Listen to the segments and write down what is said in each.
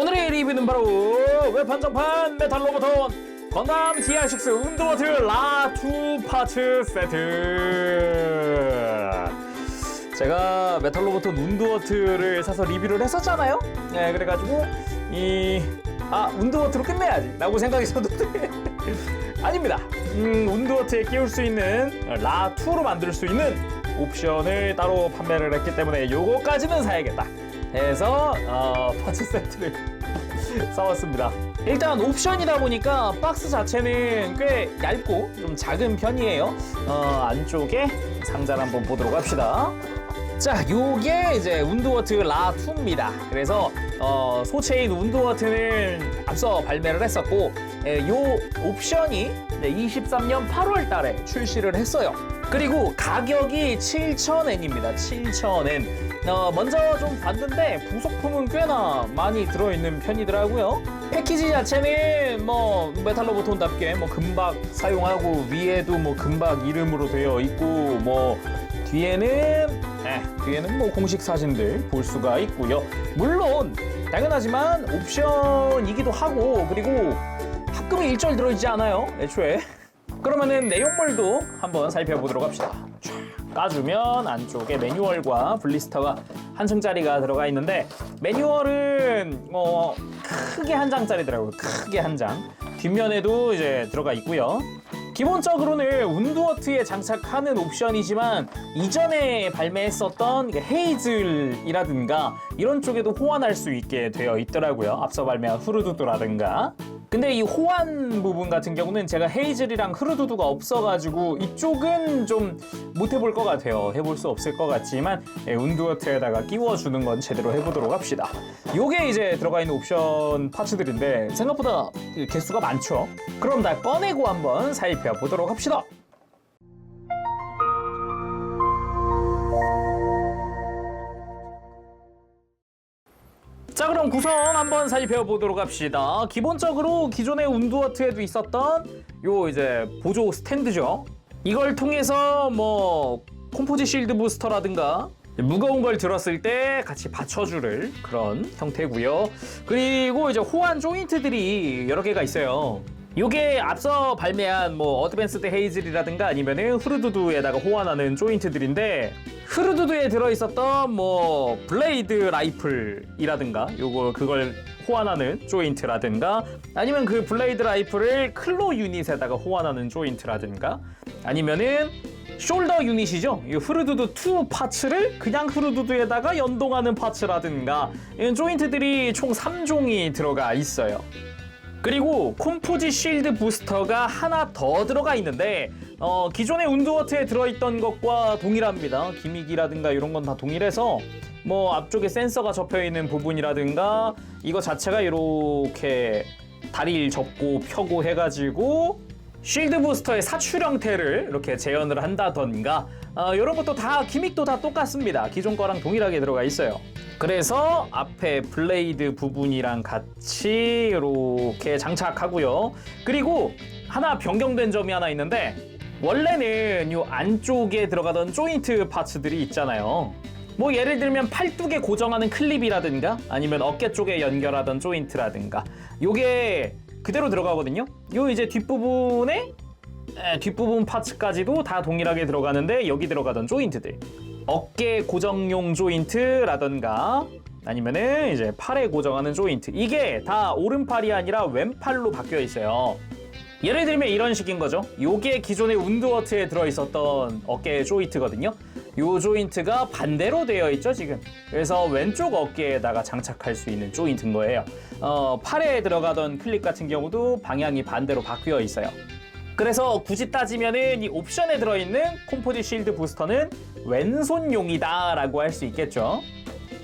오늘의 리뷰는 바로 외판정판 메탈 로보톤 건담 TR6 운드워트 라2 파츠 세트. 제가 메탈 로보톤 운드워트를 사서 리뷰를 했었잖아요. 네 그래가지고 이 아 운드워트로 끝내야지 라고 생각했었는데 아닙니다. 음, 운드워트에 끼울 수 있는 라2로 만들 수 있는 옵션을 따로 판매를 했기 때문에 요거까지는 사야겠다 해서 어, 파츠 세트를 사왔습니다. 일단 옵션이다 보니까 박스 자체는 꽤 얇고 좀 작은 편이에요. 어, 안쪽에 상자를 한번 보도록 합시다. 자, 요게 이제 운드워트 라2입니다. 그래서 어, 소체인 운드워트는 앞서 발매를 했었고 에, 요 옵션이 23년 8월 달에 출시를 했어요. 그리고 가격이 7,000엔입니다. 7,000엔. 어, 먼저 좀 봤는데 부속품은 꽤나 많이 들어있는 편이더라고요. 패키지 자체는 뭐 메탈 로 보톤답게 뭐 금박 사용하고 위에도 뭐 금박 이름으로 되어 있고 뭐 뒤에는 에, 뒤에는 뭐 공식 사진들 볼 수가 있고요. 물론 당연하지만 옵션이기도 하고 그리고 합금이 일절 들어있지 않아요. 애초에. 그러면은 내용물도 한번 살펴보도록 합시다. 쫙 까주면 안쪽에 매뉴얼과 블리스터가 한 층짜리가 들어가 있는데 매뉴얼은 뭐 크게 한 장짜리더라고요. 크게 한 장. 뒷면에도 이제 들어가 있고요. 기본적으로는 운드워트에 장착하는 옵션이지만 이전에 발매했었던 그 헤이즐이라든가 이런 쪽에도 호환할 수 있게 되어 있더라고요. 앞서 발매한 후르두두라든가. 근데 이 호환 부분 같은 경우는 제가 헤이즐이랑 흐르두두가 없어가지고 이쪽은 좀 못 해볼 것 같아요. 해볼 수 없을 것 같지만 예, 운드워트에다가 끼워주는 건 제대로 해보도록 합시다. 요게 이제 들어가 있는 옵션 파츠들인데 생각보다 그 개수가 많죠. 그럼 다 꺼내고 한번 살펴 보도록 합시다. 자 그럼 구성 한번 살펴보도록 합시다. 기본적으로 기존의 운드워트에도 있었던 요 이제 보조 스탠드죠. 이걸 통해서 뭐 콤포지 실드 부스터라든가 무거운 걸 들었을 때 같이 받쳐주를 그런 형태고요. 그리고 이제 호환 조인트들이 여러 개가 있어요. 요게 앞서 발매한 뭐 어드밴스드 헤이즐이라든가 아니면은 후르두두에다가 호환하는 조인트들인데 흐르두두에 들어있었던 뭐 블레이드 라이플이라든가 요거 그걸 호환하는 조인트라든가 아니면 그 블레이드 라이플을 클로 유닛에다가 호환하는 조인트라든가 아니면은 숄더 유닛이죠. 이 후르두두 2 파츠를 그냥 후르두두에다가 연동하는 파츠라든가 이런 조인트들이 총 3종이 들어가 있어요. 그리고 콤포지 실드 부스터가 하나 더 들어가 있는데 어, 기존의 운드워트에 들어있던 것과 동일합니다. 기믹이라든가 이런 건 다 동일해서 뭐 앞쪽에 센서가 접혀 있는 부분이라든가 이거 자체가 이렇게 다리를 접고 펴고 해가지고 쉴드 부스터의 사출 형태를 이렇게 재현을 한다던가 어, 이런 것도 다 기믹도 다 똑같습니다. 기존 거랑 동일하게 들어가 있어요. 그래서 앞에 블레이드 부분이랑 같이 이렇게 장착하고요. 그리고 하나 변경된 점이 하나 있는데 원래는 이 안쪽에 들어가던 조인트 파츠들이 있잖아요. 뭐 예를 들면 팔뚝에 고정하는 클립이라든가 아니면 어깨 쪽에 연결하던 조인트라든가 요게 그대로 들어가거든요. 요 이제 뒷부분에 에, 뒷부분 파츠까지도 다 동일하게 들어가는데 여기 들어가던 조인트들 어깨 고정용 조인트라던가 아니면은 이제 팔에 고정하는 조인트 이게 다 오른팔이 아니라 왼팔로 바뀌어 있어요. 예를 들면 이런 식인 거죠. 요게 기존의 운드워트에 들어있었던 어깨 조인트거든요. 요 조인트가 반대로 되어 있죠, 지금. 그래서 왼쪽 어깨에다가 장착할 수 있는 조인트인 거예요. 어, 팔에 들어가던 클립 같은 경우도 방향이 반대로 바뀌어 있어요. 그래서 굳이 따지면은 이 옵션에 들어있는 콤포지 실드 부스터는 왼손용이다라고 할 수 있겠죠.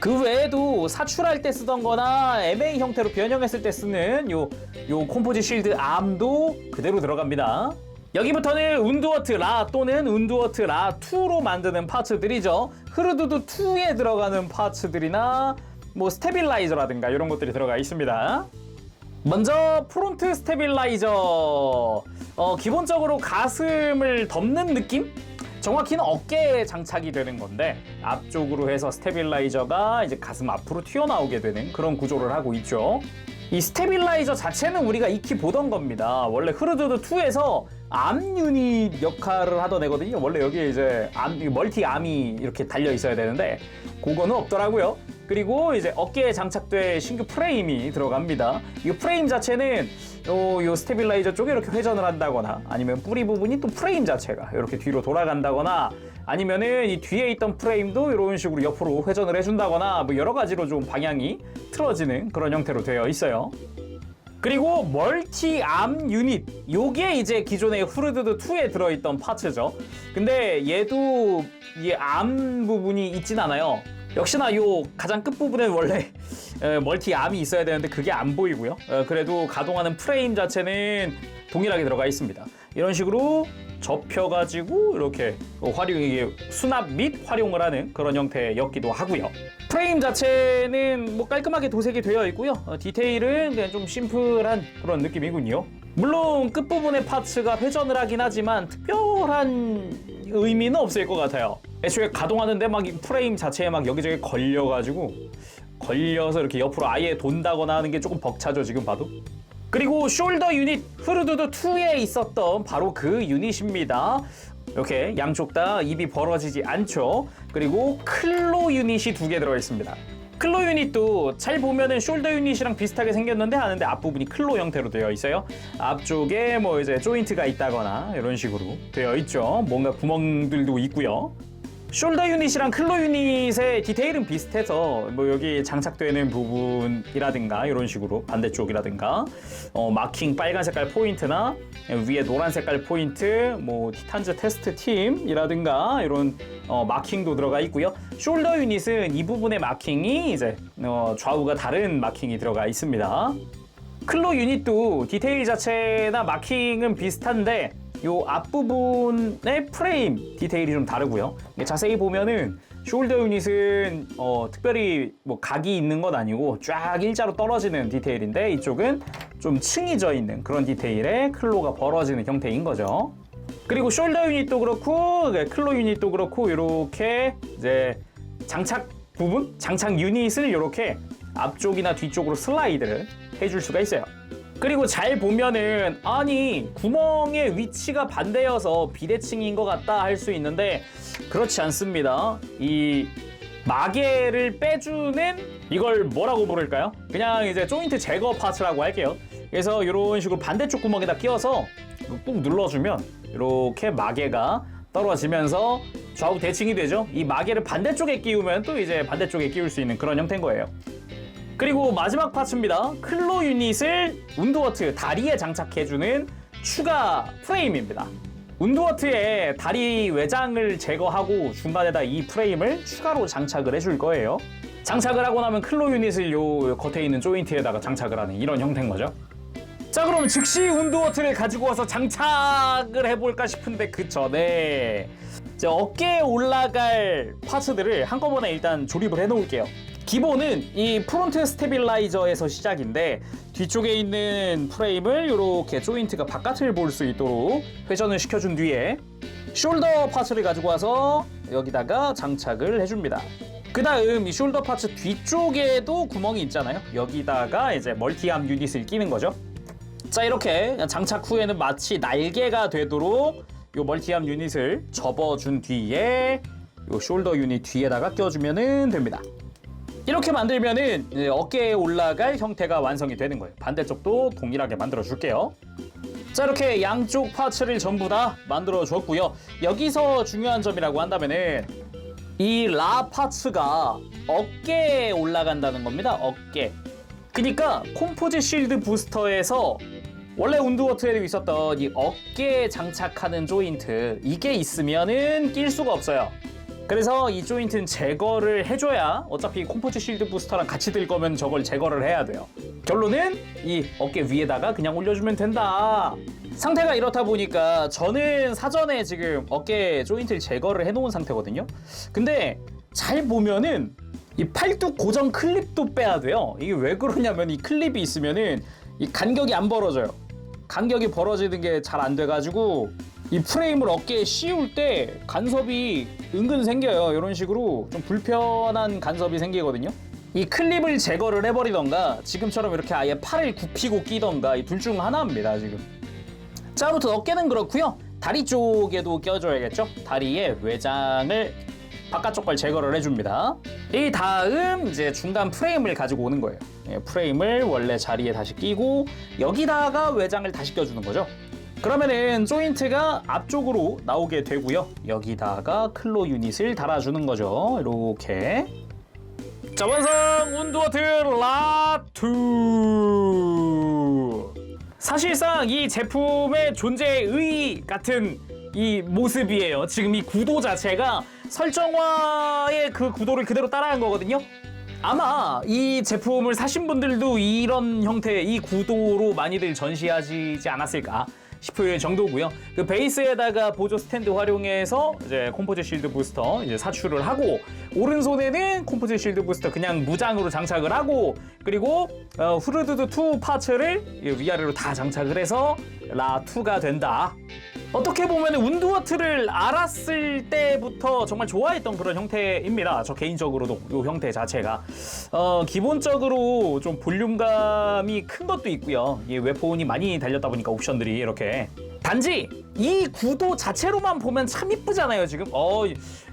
그 외에도 사출할 때 쓰던 거나 MA 형태로 변형했을 때 쓰는 요, 요 콤포지 실드 암도 그대로 들어갑니다. 여기부터는 운드워트 라 또는 운드워트 라 2로 만드는 파츠들이죠. 흐르두두 2에 들어가는 파츠들이나 뭐 스테빌라이저라든가 이런 것들이 들어가 있습니다. 먼저 프론트 스테빌라이저 어, 기본적으로 가슴을 덮는 느낌? 정확히는 어깨에 장착이 되는 건데 앞쪽으로 해서 스테빌라이저가 이제 가슴 앞으로 튀어나오게 되는 그런 구조를 하고 있죠. 이 스테빌라이저 자체는 우리가 익히 보던 겁니다. 원래 흐르드드 2에서 암 유닛 역할을 하던 애거든요. 원래 여기에 이제 암, 멀티 암이 이렇게 달려 있어야 되는데 그거는 없더라고요. 그리고 이제 어깨에 장착된 신규 프레임이 들어갑니다. 이 프레임 자체는 요, 요 스테빌라이저 쪽에 이렇게 회전을 한다거나 아니면 뿌리 부분이 또 프레임 자체가 이렇게 뒤로 돌아간다거나 아니면은 이 뒤에 있던 프레임도 이런 식으로 옆으로 회전을 해준다거나 뭐 여러 가지로 좀 방향이 틀어지는 그런 형태로 되어 있어요. 그리고 멀티암 유닛 요게 이제 기존의 후르드드 2에 들어있던 파츠죠 근데 얘도 이 암 부분이 있진 않아요 역시나 요 가장 끝부분에 원래 에, 멀티 암이 있어야 되는데 그게 안 보이고요 어, 그래도 가동하는 프레임 자체는 동일하게 들어가 있습니다 이런 식으로 접혀가지고 이렇게 활용 수납 및 활용을 하는 그런 형태였기도 하고요. 프레임 자체는 뭐 깔끔하게 도색이 되어 있고요. 어, 디테일은 그냥 좀 심플한 그런 느낌이군요. 물론 끝부분의 파츠가 회전을 하긴 하지만 특별한 의미는 없을 것 같아요. 애초에 가동하는데 막이 프레임 자체에 막 여기저기 걸려가지고 걸려서 이렇게 옆으로 아예 돈다거나 하는 게 조금 벅차죠 지금 봐도. 그리고 숄더 유닛 흐르드드 2에 있었던 바로 그 유닛입니다. 이렇게 양쪽 다 입이 벌어지지 않죠. 그리고 클로 유닛이 두 개 들어 있습니다. 클로 유닛도 잘 보면은 숄더 유닛이랑 비슷하게 생겼는데 하는데 앞부분이 클로 형태로 되어 있어요. 앞쪽에 뭐 이제 조인트가 있다거나 이런 식으로 되어 있죠. 뭔가 구멍들도 있고요. 숄더 유닛이랑 클로 유닛의 디테일은 비슷해서 뭐 여기 장착되는 부분이라든가 이런 식으로 반대쪽이라든가 어, 마킹 빨간 색깔 포인트나 위에 노란 색깔 포인트 뭐 티탄즈 테스트 팀이라든가 이런 어, 마킹도 들어가 있고요. 숄더 유닛은 이 부분의 마킹이 이제 어, 좌우가 다른 마킹이 들어가 있습니다. 클로 유닛도 디테일 자체나 마킹은 비슷한데 요 앞부분의 프레임 디테일이 좀 다르고요. 자세히 보면은 숄더 유닛은 어, 특별히 뭐 각이 있는 건 아니고 쫙 일자로 떨어지는 디테일인데 이쪽은 좀 층이 져 있는 그런 디테일에 클로가 벌어지는 형태인 거죠. 그리고 숄더 유닛도 그렇고 네, 클로 유닛도 그렇고 이렇게 이제 장착 부분, 장착 유닛을 이렇게 앞쪽이나 뒤쪽으로 슬라이드를 해줄 수가 있어요. 그리고 잘 보면은 아니 구멍의 위치가 반대여서 비대칭인 것 같다 할 수 있는데 그렇지 않습니다. 이 마개를 빼주는 이걸 뭐라고 부를까요? 그냥 이제 조인트 제거 파츠라고 할게요. 그래서 이런 식으로 반대쪽 구멍에다 끼워서 꾹 눌러주면 이렇게 마개가 떨어지면서 좌우 대칭이 되죠. 이 마개를 반대쪽에 끼우면 또 이제 반대쪽에 끼울 수 있는 그런 형태인 거예요. 그리고 마지막 파츠입니다. 클로 유닛을 운드워트 다리에 장착해주는 추가 프레임입니다. 운드워트의 다리 외장을 제거하고 중간에다 이 프레임을 추가로 장착을 해줄 거예요. 장착을 하고 나면 클로 유닛을 요 겉에 있는 조인트에다가 장착을 하는 이런 형태인 거죠. 자 그럼 즉시 운드워트를 가지고 와서 장착을 해볼까 싶은데 그 전에 이제 어깨에 올라갈 파츠들을 한꺼번에 일단 조립을 해놓을게요. 기본은 이 프론트 스테빌라이저에서 시작인데 뒤쪽에 있는 프레임을 이렇게 조인트가 바깥을 볼 수 있도록 회전을 시켜준 뒤에 숄더 파츠를 가지고 와서 여기다가 장착을 해줍니다. 그 다음 이 숄더 파츠 뒤쪽에도 구멍이 있잖아요. 여기다가 이제 멀티암 유닛을 끼는 거죠. 자 이렇게 장착 후에는 마치 날개가 되도록 요 멀티암 유닛을 접어준 뒤에 요 숄더 유닛 뒤에다가 껴주면 됩니다. 이렇게 만들면은 어깨에 올라갈 형태가 완성이 되는 거예요. 반대쪽도 동일하게 만들어 줄게요. 자 이렇게 양쪽 파츠를 전부 다 만들어 줬고요. 여기서 중요한 점이라고 한다면은 이 라 파츠가 어깨에 올라간다는 겁니다. 어깨. 그러니까 콤포즈 실드 부스터에서 원래 운드워트에도 있었던 이 어깨에 장착하는 조인트 이게 있으면은 낄 수가 없어요. 그래서 이 조인트는 제거를 해줘야 어차피 콤포즈 실드 부스터랑 같이 들 거면 저걸 제거를 해야 돼요. 결론은 이 어깨 위에다가 그냥 올려주면 된다. 상태가 이렇다 보니까 저는 사전에 지금 어깨 조인트를 제거를 해놓은 상태거든요. 근데 잘 보면은 이 팔뚝 고정 클립도 빼야 돼요. 이게 왜 그러냐면 이 클립이 있으면은 이 간격이 안 벌어져요. 간격이 벌어지는 게 잘 안 돼가지고 이 프레임을 어깨에 씌울 때 간섭이 은근 생겨요. 이런 식으로 좀 불편한 간섭이 생기거든요. 이 클립을 제거를 해버리던가 지금처럼 이렇게 아예 팔을 굽히고 끼던가 이 둘 중 하나입니다 지금. 자 아무튼 어깨는 그렇고요. 다리 쪽에도 껴줘야겠죠. 다리의 외장을 바깥쪽 걸 제거를 해줍니다. 이 다음 이제 중간 프레임을 가지고 오는 거예요. 예, 프레임을 원래 자리에 다시 끼고 여기다가 외장을 다시 껴주는 거죠. 그러면은 조인트가 앞쪽으로 나오게 되고요. 여기다가 클로 유닛을 달아주는 거죠. 이렇게. 자 완성 운두어트 라투 사실상 이 제품의 존재의 같은 이 모습이에요 지금 이 구도 자체가 설정화의 그 구도를 그대로 따라한 거거든요 아마 이 제품을 사신 분들도 이런 형태의 이 구도로 많이들 전시하지 않았을까 싶을 정도고요. 그 베이스에다가 보조 스탠드 활용해서 이제 콤포즈 실드 부스터 이제 사출을 하고 오른손에는 콤포즈 실드 부스터 그냥 무장으로 장착을 하고 그리고 어, 후르드드 2 파츠를 위아래로 다 장착을 해서 라2가 된다. 어떻게 보면 운두어트를 알았을 때부터 정말 좋아했던 그런 형태입니다. 저 개인적으로도 이 형태 자체가 어, 기본적으로 좀 볼륨감이 큰 것도 있고요. 이 웹폰이 많이 달렸다 보니까 옵션들이 이렇게 단지 이 구도 자체로만 보면 참 이쁘잖아요 지금 어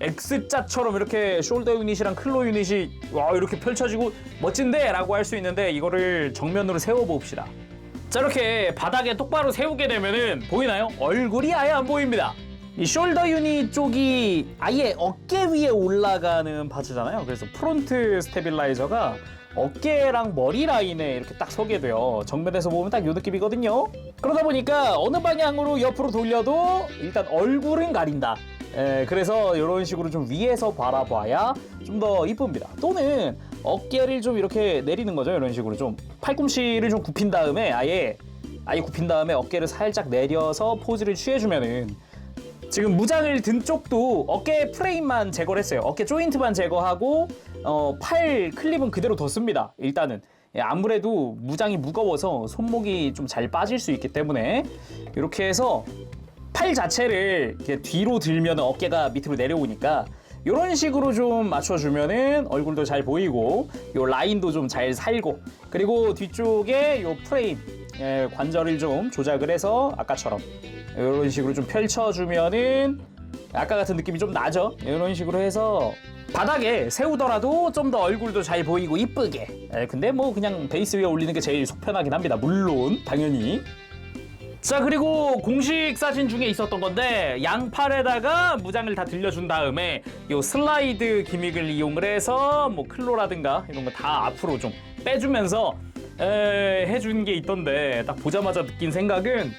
X자처럼 이렇게 숄더 유닛이랑 클로 유닛이 와 이렇게 펼쳐지고 멋진데 라고 할 수 있는데 이거를 정면으로 세워봅시다 자 이렇게 바닥에 똑바로 세우게 되면은 보이나요? 얼굴이 아예 안 보입니다. 이 숄더 유닛 쪽이 아예 어깨 위에 올라가는 파츠잖아요. 그래서 프론트 스테빌라이저가 어깨랑 머리 라인에 이렇게 딱 서게 돼요. 정면에서 보면 딱 이 느낌이거든요. 그러다 보니까 어느 방향으로 옆으로 돌려도 일단 얼굴은 가린다. 예, 그래서 이런 식으로 좀 위에서 바라봐야 좀 더 이쁩니다. 또는 어깨를 좀 이렇게 내리는 거죠. 이런 식으로 좀 팔꿈치를 좀 굽힌 다음에 아예 아예 굽힌 다음에 어깨를 살짝 내려서 포즈를 취해주면은 지금 무장을 든 쪽도 어깨 프레임만 제거를 했어요. 어깨 조인트만 제거하고 어, 팔 클립은 그대로 뒀습니다. 일단은 예, 아무래도 무장이 무거워서 손목이 좀 잘 빠질 수 있기 때문에 이렇게 해서 팔 자체를 이렇게 뒤로 들면 어깨가 밑으로 내려오니까 이런 식으로 좀 맞춰주면은 얼굴도 잘 보이고 요 라인도 좀 잘 살고 그리고 뒤쪽에 요 프레임 예, 관절을 좀 조작을 해서 아까처럼 이런 식으로 좀 펼쳐주면은 아까 같은 느낌이 좀 나죠? 이런 식으로 해서 바닥에 세우더라도 좀 더 얼굴도 잘 보이고 이쁘게. 예, 근데 뭐 그냥 베이스 위에 올리는 게 제일 속편하긴 합니다. 물론 당연히 자 그리고 공식 사진 중에 있었던 건데 양팔에다가 무장을 다 들려준 다음에 요 슬라이드 기믹을 이용을 해서 뭐 클로라든가 이런 거 다 앞으로 좀 빼주면서 에, 해준 게 있던데 딱 보자마자 느낀 생각은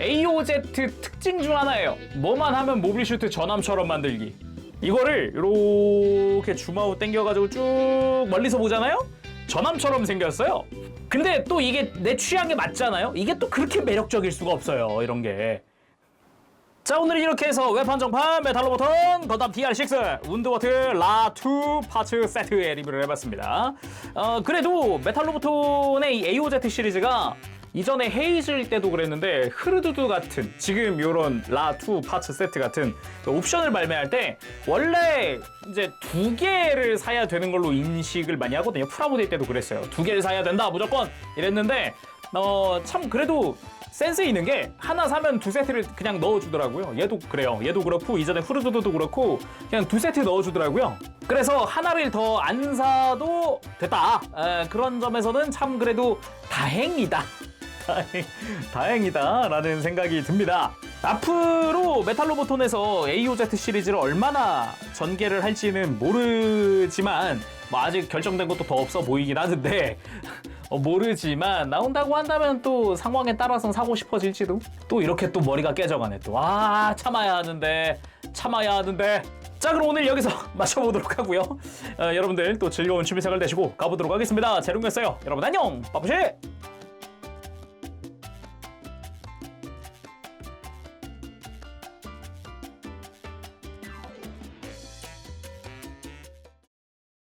AOZ 특징 중 하나예요. 뭐만 하면 모빌 슈트 전함처럼 만들기. 이거를 이렇게 줌아웃 당겨가지고 쭉 멀리서 보잖아요 전함처럼 생겼어요 근데 또 이게 내 취향에 맞잖아요? 이게 또 그렇게 매력적일 수가 없어요. 이런 게. 자 오늘 이렇게 해서 웹한정판 메탈로버턴 건담 DR6 운드워트 라2 파츠 세트의 리뷰를 해봤습니다. 어, 그래도 메탈로버톤의 이 AOZ 시리즈가 이전에 헤이즐 때도 그랬는데 흐르두두 같은 지금 요런 라2 파츠 세트 같은 그 옵션을 발매할 때 원래 이제 두 개를 사야 되는 걸로 인식을 많이 하거든요. 프라모데이 때도 그랬어요. 두 개를 사야 된다 무조건 이랬는데 어 참 그래도 센스 있는 게 하나 사면 두 세트를 그냥 넣어주더라고요. 얘도 그래요. 얘도 그렇고 이전에 후르두두도 그렇고 그냥 두 세트 넣어주더라고요. 그래서 하나를 더 안 사도 됐다. 에, 그런 점에서는 참 그래도 다행이다. 다행, 다행이다라는 생각이 듭니다. 앞으로 메탈로보톤에서 AOZ 시리즈를 얼마나 전개를 할지는 모르지만 뭐 아직 결정된 것도 더 없어 보이긴 하는데 어, 모르지만 나온다고 한다면 또 상황에 따라서 사고 싶어질지도? 또 이렇게 또 머리가 깨져가네 또 아 참아야 하는데 참아야 하는데. 자 그럼 오늘 여기서 마쳐보도록 하고요. 어, 여러분들 또 즐거운 취미생활 되시고 가보도록 하겠습니다. 제롱이었어요. 여러분 안녕! 빠부시